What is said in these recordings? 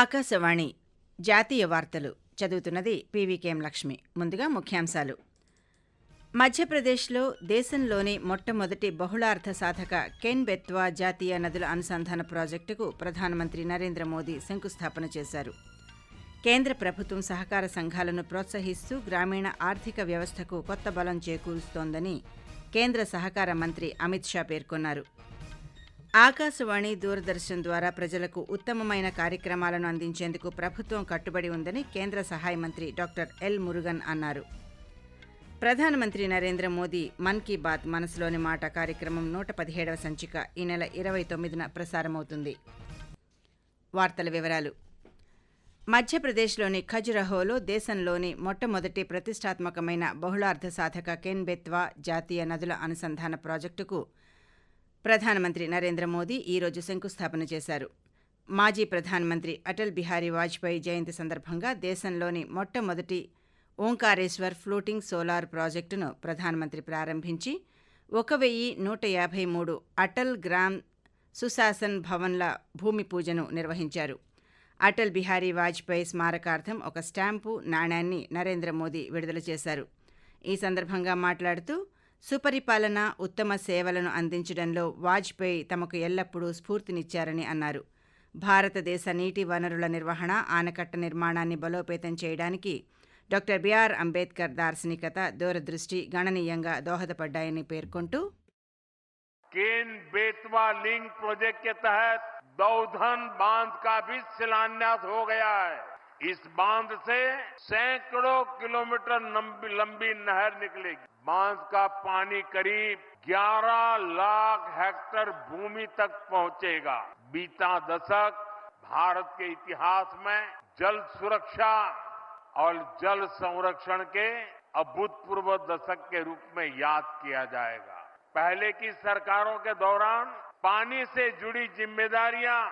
ఆకాశవాణి జాతీయ వార్తలు. చదువుతున్నది పీవీకేఎం లక్ష్మి. ముందుగా ముఖ్యాంశాలు. మధ్యప్రదేశ్లో దేశంలోని మొట్టమొదటి బహుళార్థ సాధక కెన్ బెత్వా జాతీయ నదుల అనుసంధాన ప్రాజెక్టుకు ప్రధానమంత్రి నరేంద్ర మోదీ శంకుస్థాపన చేశారు. కేంద్ర ప్రభుత్వం సహకార సంఘాలను ప్రోత్సహిస్తూ గ్రామీణ ఆర్థిక వ్యవస్థకు కొత్త బలం చేకూరుస్తోందని కేంద్ర సహకార మంత్రి అమిత్ షా పేర్కొన్నారు. ఆకాశవాణి దూరదర్శన్ ద్వారా ప్రజలకు ఉత్తమమైన కార్యక్రమాలను అందించేందుకు ప్రభుత్వం కట్టుబడి ఉందని కేంద్ర సహాయ మంత్రి డాక్టర్ ఎల్ మురుగన్ అన్నారు. ప్రధానమంత్రి నరేంద్ర మోదీ మన్ కీ బాత్ మనసులోని మాట కార్యక్రమం నూట పదిహేడవ సంచిక ఈ నెల ఇరవై తొమ్మిదిన ప్రసారమవుతుంది. వార్తల వివరాలు. మధ్యప్రదేశ్లోని ఖజురహోలో దేశంలోని మొట్టమొదటి ప్రతిష్టాత్మకమైన బహుళార్థ సాధక కెన్ బెత్వా జాతీయ నదుల అనుసంధాన ప్రాజెక్టుకు ప్రధానమంత్రి నరేంద్ర మోదీ ఈరోజు శంకుస్థాపన చేశారు. మాజీ ప్రధానమంత్రి అటల్ బిహారీ వాజ్పేయి జయంతి సందర్భంగా దేశంలోని మొట్టమొదటి ఓంకారేశ్వర్ ఫ్లోటింగ్ సోలార్ ప్రాజెక్టును ప్రధానమంత్రి ప్రారంభించి ఒక వెయ్యి నూట యాభై మూడు అటల్ గ్రామ్ సుశాసన్ భవన్ల భూమి పూజను నిర్వహించారు. అటల్ బిహారీ వాజ్పేయి స్మారకార్థం ఒక స్టాంపు నాణ్యాన్ని నరేంద్ర మోదీ విడుదల చేశారు. ఈ సందర్భంగా మాట్లాడుతూ సుపరిపాలన ఉత్తమ సేవలను అందించడంలో వాజ్పేయి తమకు ఎల్లప్పుడూ స్ఫూర్తినిచ్చారని అన్నారు భారతదేశ నీటి వనరుల నిర్వహణ ఆనకట్ట నిర్మాణాన్ని బలోపేతం చేయడానికి డాక్టర్ బిఆర్ అంబేద్కర్ దార్శనికత దూరదృష్టి గణనీయంగా దోహదపడ్డాయని పేర్కొంటూ केन बेतवा लिंक प्रोजेक्ट के तहत दौधन बांध का भी शिलान्यास हो गया है इस बांध से सैकड़ों किलोमीटर लंबी, लंबी नहर निकलेगी बाँध का पानी करीब 11 लाख हेक्टेयर भूमि तक पहुंचेगा। बीता दशक भारत के इतिहास में जल सुरक्षा और जल संरक्षण के अभूतपूर्व दशक के रूप में याद किया जाएगा। पहले की सरकारों के दौरान पानी से जुड़ी जिम्मेदारियाँ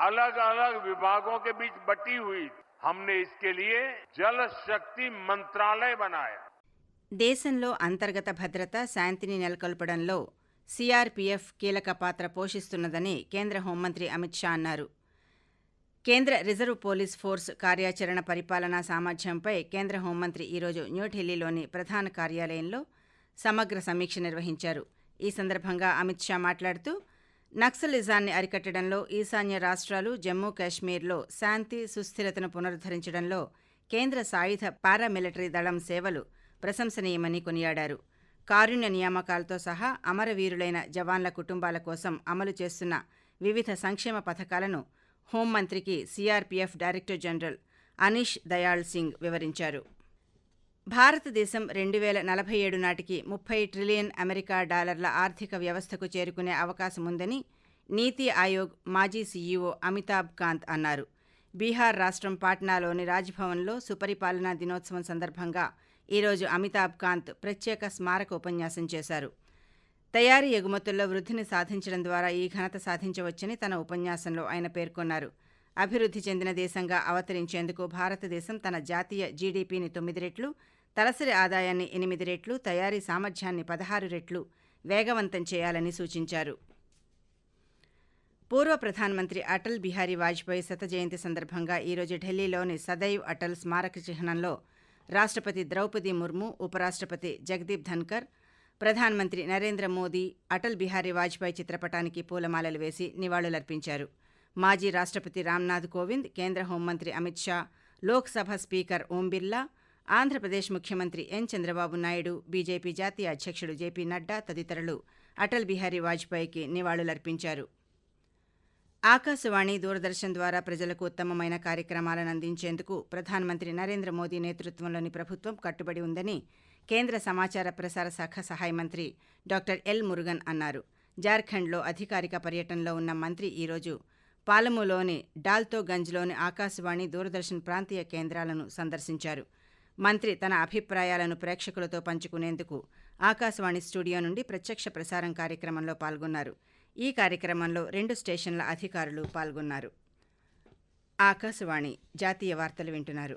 अलग अलग विभागों के बीच बटी हुई। हमने इसके लिए जल शक्ति मंत्रालय बनाया। దేశంలో అంతర్గత భద్రత శాంతిని నెలకొల్పడంలో సిఆర్పీఎఫ్ కీలక పాత్ర పోషిస్తున్నదని కేంద్ర హోంమంత్రి అమిత్ షా అన్నారు. కేంద్ర రిజర్వ్ పోలీస్ ఫోర్స్ కార్యాచరణ పరిపాలనా సామర్థ్యంపై కేంద్ర హోంమంత్రి ఈరోజు న్యూఢిల్లీలోని ప్రధాన కార్యాలయంలో సమగ్ర సమీక్ష నిర్వహించారు. ఈ సందర్భంగా అమిత్ షా మాట్లాడుతూ నక్సలిజాన్ని అరికట్టడంలో ఈశాన్య రాష్ట్రాలు జమ్మూ కాశ్మీర్లో శాంతి సుస్థిరతను పునరుద్ధరించడంలో కేంద్ర సాయుధ పారామిలిటరీ దళం సేవలు ప్రశంసనీయమని కొనియాడారు. కారుణ్య నియామకాలతో సహా అమరవీరులైన జవాన్ల కుటుంబాల కోసం అమలు చేస్తున్న వివిధ సంక్షేమ పథకాలను హోంమంత్రికి CRPF director general Anish Dayal Singh వివరించారు. భారతదేశం రెండు వేల నలభై ఏడు నాటికి ముప్పై ట్రిలియన్ అమెరికా డాలర్ల ఆర్థిక వ్యవస్థకు చేరుకునే అవకాశం ఉందని నీతి ఆయోగ్ మాజీ సీఈఓ అమితాబ్ కాంత్ అన్నారు. బీహార్ రాష్ట్రం పాట్నాలోని రాజ్భవన్లో సుపరిపాలనా దినోత్సవం సందర్భంగా ఈరోజు అమితాబ్ కాంత్ ప్రత్యేక స్మారక ఉపన్యాసం చేశారు. తయారీ ఎగుమతుల్లో వృద్ధిని సాధించడం ద్వారా ఈ ఘనత సాధించవచ్చని తన ఉపన్యాసంలో ఆయన పేర్కొన్నారు. అభివృద్ధి చెందిన దేశంగా అవతరించేందుకు భారతదేశం తన జాతీయ జీడీపీని తొమ్మిది రెట్లు తలసరి ఆదాయాన్ని ఎనిమిది రెట్లు తయారీ సామర్థ్యాన్ని పదహారు రెట్లు వేగవంతం చేయాలని సూచించారు. పూర్వ ప్రధానమంత్రి అటల్ బిహారీ వాజ్పేయి శత జయంతి సందర్భంగా ఈరోజు ఢిల్లీలోని సదైవ్ అటల్ స్మారక చిహ్నంలో రాష్ట్రపతి ద్రౌపది ముర్ము ఉపరాష్ట్రపతి జగదీప్ ధన్కర్ ప్రధానమంత్రి నరేంద్ర మోదీ అటల్ బిహారీ వాజ్పేయి చిత్రపటానికి పూలమాలలు వేసి నివాళులర్పించారు. మాజీ రాష్ట్రపతి రామ్నాథ్ కోవింద్ కేంద్ర హోంమంత్రి అమిత్ షా లోక్సభ స్పీకర్ ఓం బిర్లా ఆంధ్రప్రదేశ్ ముఖ్యమంత్రి ఎన్ చంద్రబాబు నాయుడు బీజేపీ జాతీయ అధ్యక్షుడు జేపీ నడ్డా తదితరులు అటల్ బిహారీ వాజ్పేయికి నివాళులర్పించారు. ఆకాశవాణి దూరదర్శన్ ద్వారా ప్రజలకు ఉత్తమమైన కార్యక్రమాలను అందించేందుకు ప్రధానమంత్రి నరేంద్ర మోదీ నేతృత్వంలోని ప్రభుత్వం కట్టుబడి ఉందని కేంద్ర సమాచార ప్రసార శాఖ సహాయ మంత్రి డాక్టర్ ఎల్ మురుగన్ అన్నారు. జార్ఖండ్లో అధికారిక పర్యటనలో ఉన్న మంత్రి ఈరోజు పాలములోని డాల్తోగంజ్లోని ఆకాశవాణి దూరదర్శన్ ప్రాంతీయ కేంద్రాలను సందర్శించారు. మంత్రి తన అభిప్రాయాలను ప్రేక్షకులతో పంచుకునేందుకు ఆకాశవాణి స్టూడియో నుండి ప్రత్యక్ష ప్రసారం కార్యక్రమంలో పాల్గొన్నారు. ఈ కార్యక్రమంలో రెండు స్టేషన్ల అధికారులు పాల్గొన్నారు. ఆకాశవాణి జాతీయ వార్తలు వింటున్నారు.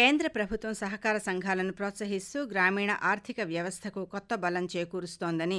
కేంద్ర ప్రభుత్వం సహకార సంఘాలను ప్రోత్సహిస్తూ గ్రామీణ ఆర్థిక వ్యవస్థకు కొత్త బలం చేకూరుస్తోందని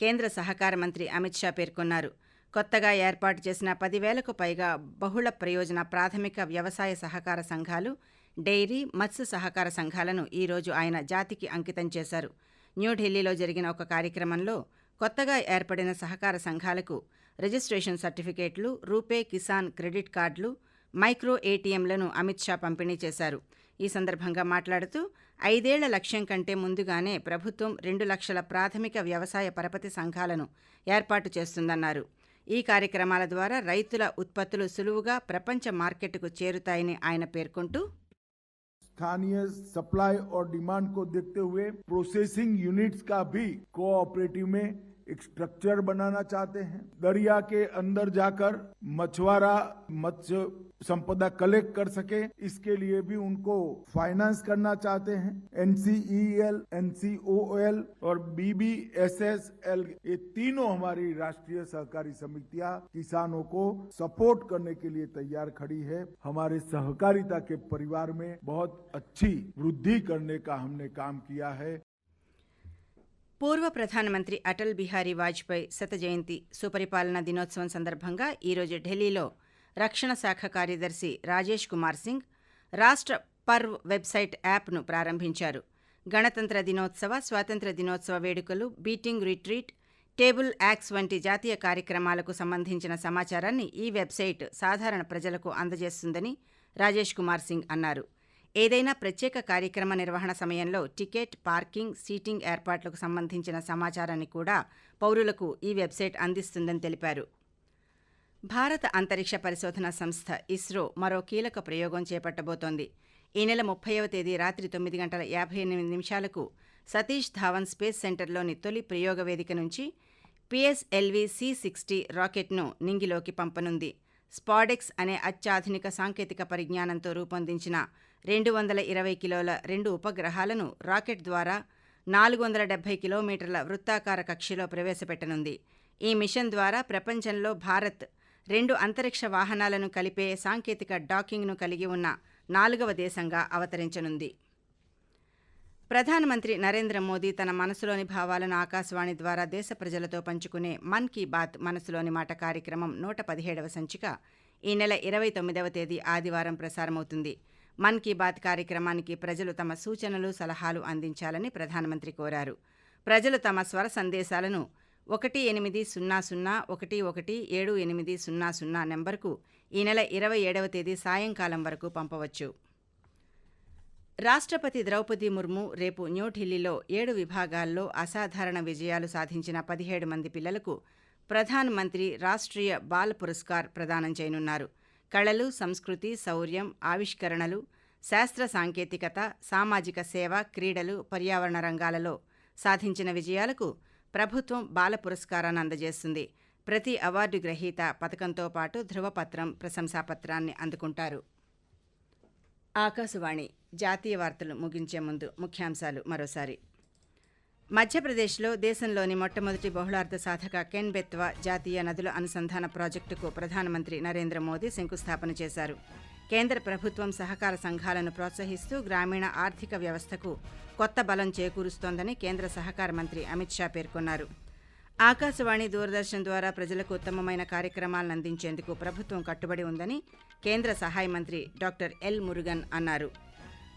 కేంద్ర సహకార మంత్రి అమిత్ షా పేర్కొన్నారు. కొత్తగా ఏర్పాటు చేసిన పదివేలకు పైగా బహుళ ప్రయోజన ప్రాథమిక వ్యవసాయ సహకార సంఘాలు డైరీ మత్స్య సహకార సంఘాలను ఈరోజు ఆయన జాతికి అంకితం చేశారు. న్యూఢిల్లీలో జరిగిన ఒక కార్యక్రమంలో కొత్తగా ఏర్పడిన సహకార సంఘాలకు రిజిస్ట్రేషన్ సర్టిఫికేట్లు రూపే కిసాన్ క్రెడిట్ కార్డులు మైక్రో ఏటీఎంలను అమిత్ షా పంపిణీ చేశారు. ఈ సందర్భంగా మాట్లాడుతూ ఐదేళ్ల లక్ష్యం కంటే ముందుగానే ప్రభుత్వం రెండు లక్షల ప్రాథమిక వ్యవసాయ పరపతి సంఘాలను ఏర్పాటు చేస్తుందన్నారు ఈ కార్యక్రమాల ద్వారా రైతుల ఉత్పత్తులు సులువుగా ప్రపంచ మార్కెట్కు చేరుతాయని ఆయన పేర్కొంటూ स्थानीय सप्लाई और डिमांड को देखते हुए प्रोसेसिंग यूनिट्स का भी कोऑपरेटिव में एक स्ट्रक्चर बनाना चाहते हैं दरिया के अंदर जाकर मछुआरा मत्स्य संपदा कलेक्ट कर सके इसके लिए भी उनको फाइनेंस करना चाहते हैं एनसीईएल एनसीओएल और बीबीएसएसएल ये तीनों हमारी राष्ट्रीय सहकारी समितियां किसानों को सपोर्ट करने के लिए तैयार खड़ी है हमारे सहकारिता के परिवार में बहुत अच्छी वृद्धि करने का हमने काम किया है పూర్వ ప్రధానమంత్రి అటల్ బిహారీ వాజ్పేయి శత జయంతి సుపరిపాలన దినోత్సవం సందర్భంగా ఈరోజు ఢిల్లీలో రక్షణ శాఖ కార్యదర్శి రాజేష్ కుమార్ సింగ్ రాష్ట్ర పర్వ్ వెబ్సైట్ యాప్ను ప్రారంభించారు. గణతంత్ర దినోత్సవ స్వాతంత్ర దినోత్సవ వేడుకలు బీటింగ్ రిట్రీట్ టేబుల్ యాక్స్ వంటి జాతీయ కార్యక్రమాలకు సంబంధించిన సమాచారాన్ని ఈ వెబ్సైట్ సాధారణ ప్రజలకు అందజేస్తుందని రాజేష్ కుమార్ సింగ్ అన్నారు. ఏదైనా ప్రత్యేక కార్యక్రమ నిర్వహణ సమయంలో టికెట్ పార్కింగ్ సీటింగ్ ఏర్పాట్లకు సంబంధించిన సమాచారాన్ని కూడా పౌరులకు ఈ వెబ్సైట్ అందిస్తుందని తెలిపారు. భారత అంతరిక్ష పరిశోధన సంస్థ ఇస్రో మరో కీలక ప్రయోగం చేపట్టబోతోంది. ఈ నెల ముప్పైవ తేదీ రాత్రి తొమ్మిది గంటల యాభై ఎనిమిది నిమిషాలకు సతీష్ ధావన్ స్పేస్ సెంటర్లోని తొలి ప్రయోగ వేదిక నుంచి పిఎస్ఎల్వి సి సిక్స్టీ రాకెట్ను నింగిలోకి పంపనుంది. స్పాడెక్స్ అనే అత్యాధునిక సాంకేతిక పరిజ్ఞానంతో రూపొందించిన రెండు వందల ఇరవై కిలోల రెండు ఉపగ్రహాలను రాకెట్ ద్వారా నాలుగు వందల డెబ్బై కిలోమీటర్ల వృత్తాకార కక్షలో ప్రవేశపెట్టనుంది. ఈ మిషన్ ద్వారా ప్రపంచంలో భారత్ రెండు అంతరిక్ష వాహనాలను కలిపే సాంకేతిక డాకింగ్ను కలిగి ఉన్న నాలుగవ దేశంగా అవతరించనుంది. ప్రధానమంత్రి నరేంద్ర మోదీ తన మనసులోని భావాలను ఆకాశవాణి ద్వారా దేశ ప్రజలతో పంచుకునే మన్ కీ బాత్ మనసులోని మాట కార్యక్రమం నూట పదిహేడవ సంచిక ఈ నెల ఇరవై తొమ్మిదవ తేదీ ఆదివారం ప్రసారమవుతుంది. మన్ కీ బాత్ కార్యక్రమానికి ప్రజలు తమ సూచనలు సలహాలు అందించాలని ప్రధానమంత్రి కోరారు. ప్రజలు తమ స్వర సందేశాలను ఒకటి ఎనిమిది సున్నా సున్నా ఒకటి ఒకటి ఏడు ఎనిమిది సున్నా సున్నా నెంబర్కు ఈ నెల ఇరవై ఏడవ తేదీ సాయంకాలం వరకు పంపవచ్చు. రాష్ట్రపతి ద్రౌపది ముర్ము రేపు న్యూఢిల్లీలో ఏడు విభాగాల్లో అసాధారణ విజయాలు సాధించిన పదిహేడు మంది పిల్లలకు ప్రధాన్ మంత్రి రాష్ట్రీయ బాల్ పురస్కార్ ప్రదానం చేయనున్నారు. కళలు సంస్కృతి శౌర్యం ఆవిష్కరణలు శాస్త్ర సాంకేతికత సామాజిక సేవ క్రీడలు పర్యావరణ రంగాలలో సాధించిన విజయాలకు ప్రభుత్వం బాల పురస్కారాన్ని అందజేస్తుంది. ప్రతి అవార్డు గ్రహీత పథకంతో పాటు ధృవపత్రం ప్రశంసాపత్రాన్ని అందుకుంటారు. ఆకాశవాణి జాతీయ వార్తలు ముగించే ముందు ముఖ్యాంశాలు మరోసారి. మధ్యప్రదేశ్లో దేశంలోని మొట్టమొదటి బహుళార్థ సాధక కెన్ బెత్వా జాతీయ నదుల అనుసంధాన ప్రాజెక్టుకు ప్రధానమంత్రి నరేంద్ర మోదీ శంకుస్థాపన చేశారు. కేంద్ర ప్రభుత్వం సహకార సంఘాలను ప్రోత్సహిస్తూ గ్రామీణ ఆర్థిక వ్యవస్థకు కొత్త బలం చేకూరుస్తోందని కేంద్ర సహకార మంత్రి అమిత్ షా పేర్కొన్నారు. ఆకాశవాణి దూరదర్శన్ ద్వారా ప్రజలకు ఉత్తమమైన కార్యక్రమాలను అందించేందుకు ప్రభుత్వం కట్టుబడి ఉందని కేంద్ర సహాయ మంత్రి డాక్టర్ ఎల్ మురుగన్ అన్నారు.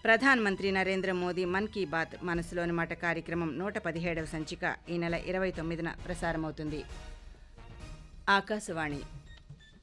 ప్రధాన మంత్రి నరేంద్ర మోదీ మన్ కీ బాత్ మనసులోని మాట కార్యక్రమం నూట పదిహేడవ సంచిక ఈ నెల ఇరవై తొమ్మిదిన ప్రసారమవుతుంది. ఆకాశవాణి